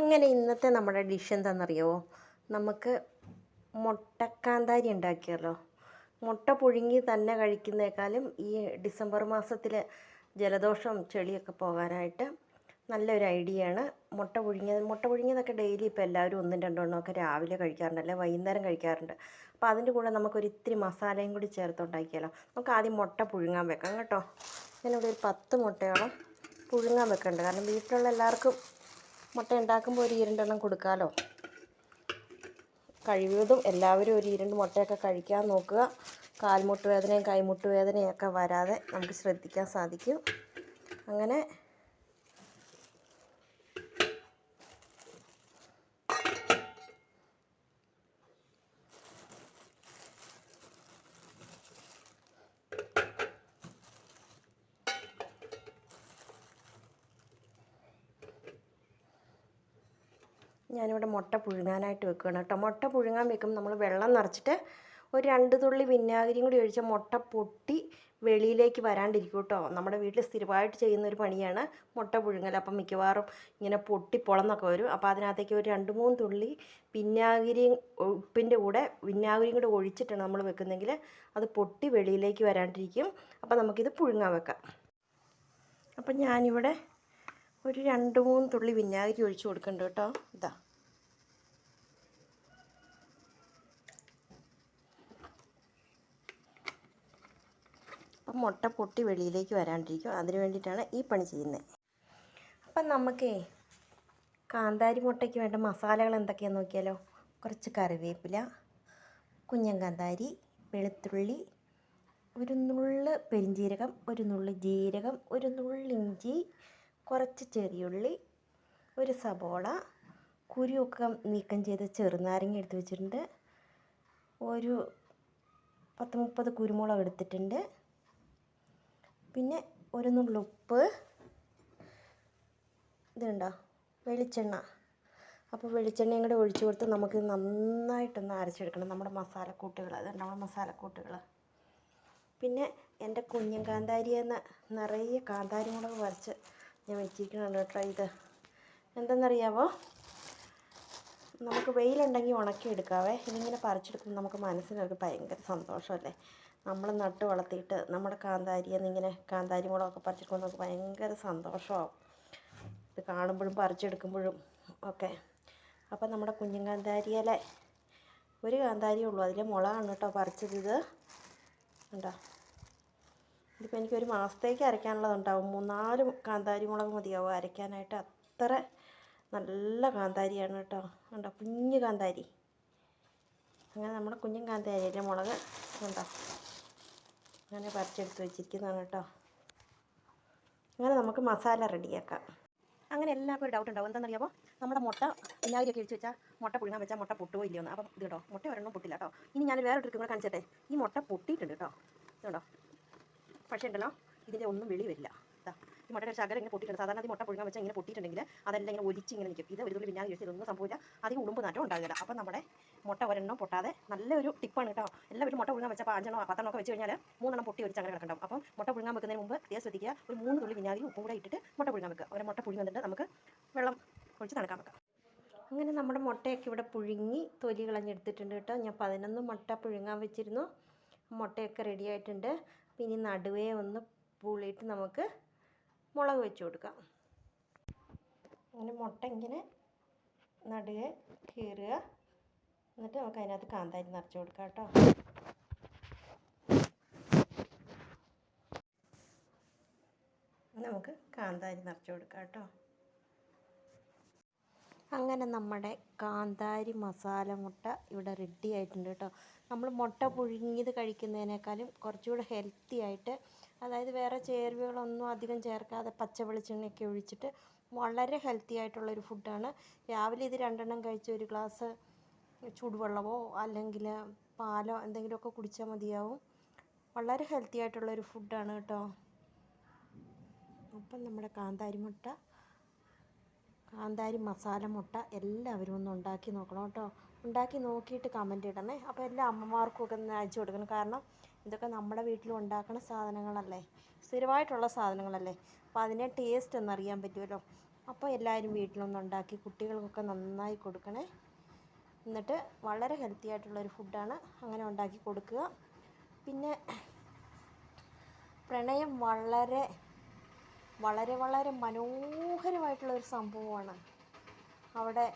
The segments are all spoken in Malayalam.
അങ്ങനെ ഇന്നത്തെ നമ്മുടെ ഡിഷ് എന്താണെന്നറിയാമോ നമുക്ക് മുട്ടക്കാന്താരി ഉണ്ടാക്കിയല്ലോ മുട്ട പുഴുങ്ങി തന്നെ കഴിക്കുന്നേക്കാളും ഈ ഡിസംബർ മാസത്തിൽ ജലദോഷം ചെളിയൊക്കെ പോകാനായിട്ട് നല്ലൊരു ഐഡിയയാണ്. മുട്ട പുഴുങ്ങിയത് മുട്ട പുഴുങ്ങിയതൊക്കെ ഡെയിലി ഇപ്പോൾ എല്ലാവരും ഒന്നും രണ്ടെണ്ണമൊക്കെ രാവിലെ കഴിക്കാറുണ്ട് അല്ലെ വൈകുന്നേരം കഴിക്കാറുണ്ട്. അപ്പോൾ അതിന്റെ കൂടെ നമുക്കൊരു ഇത്തിരി മസാലയും കൂടി ചേർത്തുണ്ടാക്കിയാലോ നമുക്ക് ആദ്യം മുട്ട പുഴുങ്ങാൻ വെക്കാം കേട്ടോ. ഞാനിവിടെ ഒരു പത്ത് മുട്ടയോളം പുഴുങ്ങാൻ വെക്കുന്നുണ്ട്. കാരണം വീട്ടിലുള്ള എല്ലാവർക്കും മുട്ട ഉണ്ടാക്കുമ്പോൾ ഒരു ഈരണ്ടെണ്ണം കൊടുക്കാമല്ലോ കഴിവതും എല്ലാവരും ഒരു ഈരണ്ട് മുട്ടയൊക്കെ കഴിക്കാൻ നോക്കുക. കാൽമുട്ട് വേദനയും കൈമുട്ട് വേദനയും ഒക്കെ വരാതെ നമുക്ക് ശ്രദ്ധിക്കാൻ സാധിക്കും. അങ്ങനെ ഞാനിവിടെ മുട്ട പുഴുങ്ങാനായിട്ട് വെക്കുകയാണ് കേട്ടോ. മുട്ട പുഴുങ്ങാൻ വെക്കുമ്പോൾ നമ്മൾ വെള്ളം നിറച്ചിട്ട് ഒരു രണ്ട് തുള്ളി വിനാഗിരിയും കൂടി ഒഴിച്ച മുട്ട പൊട്ടി വെളിയിലേക്ക് വരാണ്ടിരിക്കും കേട്ടോ. നമ്മുടെ വീട്ടിൽ സ്ഥിരമായിട്ട് ചെയ്യുന്ന ഒരു പണിയാണ് മുട്ട പുഴുങ്ങൽ. അപ്പം മിക്കവാറും ഇങ്ങനെ പൊട്ടി പൊളന്നൊക്കെ വരും. അപ്പോൾ അതിനകത്തേക്ക് ഒരു രണ്ട് മൂന്ന് തുള്ളി വിനാഗിരി ഉപ്പിന്റെ കൂടെ വിനാഗിരിയും കൂടെ ഒഴിച്ചിട്ടാണ് നമ്മൾ വെക്കുന്നതെങ്കിൽ അത് പൊട്ടി വെളിയിലേക്ക് വരാണ്ടിരിക്കും. അപ്പോൾ നമുക്കിത് പുഴുങ്ങാൻ വെക്കാം. അപ്പം ഞാനിവിടെ ഒരു രണ്ട് മൂന്ന് തുള്ളി വിനാഗിരി ഒഴിച്ചു കൊടുക്കണ്ട കേട്ടോ. ഇതാ. അപ്പം മുട്ട പൊട്ടി വെളിയിലേക്ക് വരാണ്ടിരിക്കും. അതിന് വേണ്ടിയിട്ടാണ് ഈ പണി ചെയ്യുന്നത്. അപ്പം നമുക്കേ കാന്താരി മുട്ടയ്ക്ക് വേണ്ട മസാലകൾ എന്തൊക്കെയാണെന്ന് നോക്കിയാലോ? കുറച്ച് കറിവേപ്പില കുഞ്ഞൻ കാന്താരി വെളുത്തുള്ളി ഒരു നുള്ള് പെരിഞ്ജീരകം ഒരു നുള്ള് ജീരകം ഒരു നുള്ള് ഇഞ്ചി കുറച്ച് ചെറിയുള്ളി ഒരു സബോള കുരുവൊക്കെ നീക്കം ചെയ്ത് ചെറുനാരങ്ങ എടുത്ത് വെച്ചിട്ടുണ്ട്. ഒരു പത്ത് മുപ്പത് കുരുമുളക് എടുത്തിട്ടുണ്ട്. പിന്നെ ഒരു നുള്ളുപ്പ് ഇതുണ്ടോ വെളിച്ചെണ്ണ. അപ്പോൾ വെളിച്ചെണ്ണയും കൂടെ ഒഴിച്ചു കൊടുത്ത് നമുക്ക് നന്നായിട്ടൊന്ന് അരച്ചെടുക്കണം. നമ്മുടെ മസാലക്കൂട്ടുകൾ. അതുണ്ട് നമ്മുടെ മസാലക്കൂട്ടുകൾ. പിന്നെ എന്റെ കുഞ്ഞൻ കാന്താരിയെന്ന് നിറയെ കാന്താരി മുളക് വരച്ച് ഞാൻ വെച്ചിരിക്കണുണ്ട് കേട്ടോ ഇത്. എന്തെന്നറിയാവോ? നമുക്ക് വെയിലുണ്ടെങ്കിൽ ഉണക്കി എടുക്കാവേ. ഇതിങ്ങനെ പറിച്ചെടുക്കുമ്പോൾ നമുക്ക് മനസ്സിനൊരു ഭയങ്കര സന്തോഷമല്ലേ? നമ്മൾ നട്ട് വളർത്തിയിട്ട് നമ്മുടെ കാന്താരിയെന്ന് ഇങ്ങനെ കാന്താരി മുളകൊക്കെ പറിച്ചെടുക്കുമ്പോൾ നമുക്ക് ഭയങ്കര സന്തോഷമാവും. ഇത് കാണുമ്പോഴും പറിച്ചെടുക്കുമ്പോഴും ഒക്കെ. അപ്പം നമ്മുടെ കുഞ്ഞൻ കാന്താരിയിലെ ഒരു കാന്താരിയേ ഉള്ളൂ. അതിലെ മുളകാണ് കേട്ടോ പറിച്ചത് ഇത്. ഉണ്ടോ ഇതിപ്പോൾ എനിക്കൊരു മാസത്തേക്ക് അരയ്ക്കാനുള്ളതുണ്ടാവും. മൂന്നാൽ കാന്താരി മുളക് മതിയാവും അരയ്ക്കാനായിട്ട്. അത്ര നല്ല കാന്താരിയാണ് കേട്ടോ. കണ്ടോ? കുഞ്ഞ് കാന്താരി. അങ്ങനെ നമ്മുടെ കുഞ്ഞും കാന്താരിയിലെ മുളക് കണ്ടോ? അങ്ങനെ പറിച്ചെടുത്ത് വെച്ചിരിക്കുന്നതാണ് കേട്ടോ. അങ്ങനെ നമുക്ക് മസാല റെഡിയാക്കാം. അങ്ങനെ എല്ലാവർക്കും ഒരു ഡൗട്ട് ഉണ്ടാവും. എന്താണെന്നറിയാമോ നമ്മുടെ മുട്ട വിനാഗിരിയൊക്കെ ഒഴിച്ച് വെച്ചാൽ മുട്ട പുഴുങ്ങാൻ വെച്ചാൽ മുട്ട പൊട്ടുമോ ഇല്ലയോ എന്ന് അപ്പം ഇത് കേട്ടോ മുട്ട ഒരെണ്ണം പൊട്ടില്ല കേട്ടോ. ഇനി ഞാൻ വേറെ ട്രിക്കും കൂടെ കാണിച്ചട്ടെ? ഈ മുട്ട പൊട്ടിയിട്ടുണ്ട് കേട്ടോ. ഇതുണ്ടോ? പക്ഷേ ഉണ്ടല്ലോ ഇതിന്റെ ഒന്നും വെളി വരില്ല. ഈ മുട്ടയുടെ ശകലം ഇങ്ങനെ പൊട്ടിയിട്ടുണ്ട്. സാധാരണ മുട്ട പുഴുങ്ങാൻ വെച്ചാൽ ഇങ്ങനെ പൊട്ടിയിട്ടുണ്ടെങ്കിൽ അതെല്ലാം ഇങ്ങനെ ഒലിച്ച് ഇങ്ങനെ നിൽക്കും. ഇത് ഒരു തുള്ളി വിനാഗിരി ഇതൊന്നും സംഭവില്ല. അധികം ഉളുമ്പ് നാറ്റം ഉണ്ടാകില്ല അപ്പം നമ്മുടെ മുട്ട ഒരെണ്ണം പൊട്ടാതെ നല്ലൊരു ടിപ്പാണ് കേട്ടോ. എല്ലാവരും മുട്ട പുഴുങ്ങാൻ വെച്ചാൽ അഞ്ചെണ്ണോ പത്തെണ്ണോ ഒക്കെ വെച്ച് കഴിഞ്ഞാൽ മൂന്നെണ്ണം പൊട്ടി ഒരു അങ്ങനെ കിടക്കണ്ടാവും അപ്പം മുട്ട പുഴുങ്ങാൻ വെക്കുന്നതിന് മുമ്പ് അതേ ശ്രദ്ധിക്കുക ഒരു മൂന്ന് തുള്ളി വിനാഗിരി ഉപ്പും കൂടെ ഇട്ടിട്ട് മുട്ട പുഴുങ്ങാൻ വെക്കുക. ഒരു മുട്ട പുഴുങ്ങുന്നുണ്ട് നമുക്ക് വെള്ളം ഒഴിച്ച് തണുക്കാൻ വെക്കാം. അങ്ങനെ നമ്മുടെ മുട്ടയൊക്കെ ഇവിടെ പുഴുങ്ങി തൊലി കളഞ്ഞെടുത്തിട്ടുണ്ട് കേട്ടോ. ഞാൻ പതിനൊന്ന് മുട്ട പുഴുങ്ങാൻ വെച്ചിരുന്നു. മുട്ടയൊക്കെ റെഡി ആയിട്ടുണ്ട്. പിന്നെ നടുവേ ഒന്ന് പുളിയിട്ട് നമുക്ക് മുളക് വെച്ച് കൊടുക്കാം. അങ്ങനെ മുട്ട ഇങ്ങനെ നടുവേ കീറുക. എന്നിട്ട് നമുക്ക് അതിനകത്ത് കാന്താരി നിറച്ച് കൊടുക്കാം കേട്ടോ. നമുക്ക് കാന്താരി നിറച്ച് കൊടുക്കാം കേട്ടോ. അങ്ങനെ നമ്മുടെ കാന്താരി മസാല മുട്ട ഇവിടെ റെഡി ആയിട്ടുണ്ട് കേട്ടോ നമ്മൾ മുട്ട പുഴുങ്ങിയത് കഴിക്കുന്നതിനേക്കാളും കുറച്ചുകൂടെ ഹെൽത്തി ആയിട്ട് അതായത് വേറെ ചേരുവകളൊന്നും അധികം ചേർക്കാതെ പച്ച വെളിച്ചെണ്ണയൊക്കെ ഒഴിച്ചിട്ട് വളരെ ഹെൽത്തി ആയിട്ടുള്ളൊരു ഫുഡാണ് രാവിലെ ഇത് രണ്ടെണ്ണം കഴിച്ച് ഒരു ഗ്ലാസ് ചൂടുവെള്ളമോ അല്ലെങ്കിൽ പാലോ എന്തെങ്കിലുമൊക്കെ കുടിച്ചാൽ മതിയാവും. വളരെ ഹെൽത്തി ആയിട്ടുള്ളൊരു ഫുഡാണ് കേട്ടോ അപ്പം നമ്മുടെ കാന്താരി മുട്ട കാന്താരി മസാല മുട്ട എല്ലാവരും ഒന്ന് ഉണ്ടാക്കി നോക്കണം കേട്ടോ. ഉണ്ടാക്കി നോക്കിയിട്ട് കമന്റ് ഇടണേ. അപ്പോൾ എല്ലാ അമ്മമാർക്കും ഒക്കെ ഒന്ന് അയച്ചു കൊടുക്കണം. കാരണം ഇതൊക്കെ നമ്മുടെ വീട്ടിൽ ഉണ്ടാക്കുന്ന സാധനങ്ങളല്ലേ? സ്ഥിരമായിട്ടുള്ള സാധനങ്ങളല്ലേ? അപ്പോൾ അതിനെ ടേസ്റ്റ് ഒന്ന് അറിയാൻ പറ്റുമല്ലോ. അപ്പോൾ എല്ലാവരും വീട്ടിലൊന്ന് ഉണ്ടാക്കി കുട്ടികൾക്കൊക്കെ നന്നായി കൊടുക്കണേ. എന്നിട്ട് വളരെ ഹെൽത്തി ആയിട്ടുള്ളൊരു ഫുഡാണ് അങ്ങനെ ഉണ്ടാക്കി കൊടുക്കുക. പിന്നെ പ്രണയം വളരെ വളരെ വളരെ മനോഹരമായിട്ടുള്ള ഒരു സംഭവമാണ്. അവിടെ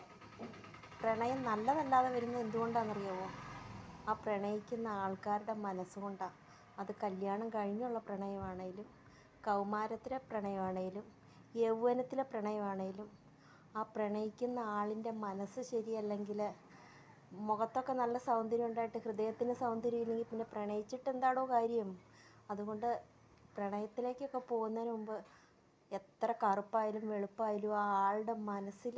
പ്രണയം നല്ലതല്ലാതെ വരുന്നത് എന്തുകൊണ്ടാണെന്നറിയാമോ ആ പ്രണയിക്കുന്ന ആൾക്കാരുടെ മനസ്സുകൊണ്ടാണ് അത് കല്യാണം കഴിഞ്ഞുള്ള പ്രണയമാണേലും കൗമാരത്തിലെ പ്രണയമാണേലും യൗവനത്തിലെ പ്രണയമാണേലും ആ പ്രണയിക്കുന്ന ആളിന്റെ മനസ്സ് ശരിയല്ലെങ്കിൽ മുഖത്തൊക്കെ നല്ല സൗന്ദര്യം ഉണ്ടായിട്ട് ഹൃദയത്തിന് സൗന്ദര്യം ഇല്ലെങ്കിൽ പിന്നെ പ്രണയിച്ചിട്ട് എന്താണോ കാര്യം. അതുകൊണ്ട് പ്രണയത്തിലേക്കൊക്കെ പോകുന്നതിന് മുമ്പ് എത്ര കറുപ്പായാലും വെളുപ്പായാലും ആ ആളുടെ മനസ്സിൽ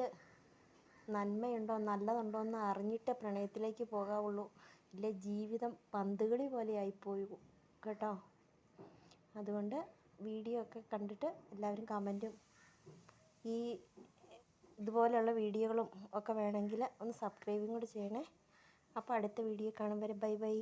നന്മയുണ്ടോ നല്ലതുണ്ടോ എന്ന് അറിഞ്ഞിട്ടേ പ്രണയത്തിലേക്ക് പോകാവുള്ളൂ. ഇല്ലേ? ജീവിതം പന്തുകളി പോലെ ആയിപ്പോയി. കേട്ടോ? അതുകൊണ്ട് വീഡിയോ ഒക്കെ കണ്ടിട്ട് എല്ലാവരും കമന്റും ഈ ഇതുപോലെയുള്ള വീഡിയോകളും ഒക്കെ വേണമെങ്കിൽ ഒന്ന് സബ്സ്ക്രൈബും കൂടി ചെയ്യണേ. അപ്പോൾ അടുത്ത വീഡിയോ കാണും വരെ. Bye bye.